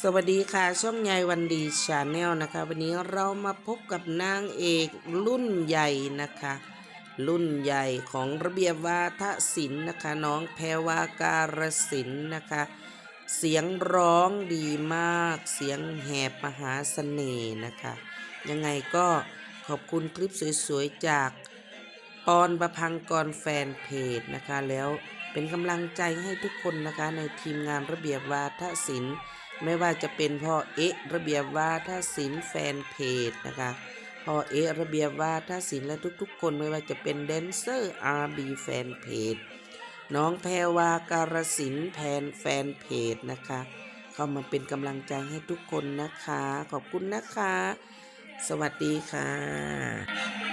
สวัสดีค่ะ ช่องยายวันดีชาแนลนะคะ วันนี้เรามาพบกับนางเอกรุ่นใหญ่นะคะ รุ่นใหญ่ของระเบียบวาทศิลป์นะคะ น้องแพรวาการศิลป์นะคะ เสียงร้องดีมาก เสียงแหบมหาเสน่ห์นะคะ ยังไงก็ขอบคุณคลิปสวยๆ จากปอนประพังกรแฟนเพจนะคะ แล้วเป็นกำลังใจให้ทุกคนนะคะในทีมงานระเบียบวาทศิลป์ ไม่ว่าจะเป็นพ่อเอ๊ะระเบียบวาทศิลป์แฟนเพจนะคะพ่อเอ๊ะระเบียบวาทศิลป์และทุกๆ คนไม่ว่าจะเป็นแดนเซอร์อาร์บีแฟนเพจน้องแพรวาการศิลป์แพนแฟนเพจนะคะ เข้ามาเป็นกำลังใจให้ทุกคนนะคะ ขอบคุณนะคะ สวัสดีค่ะ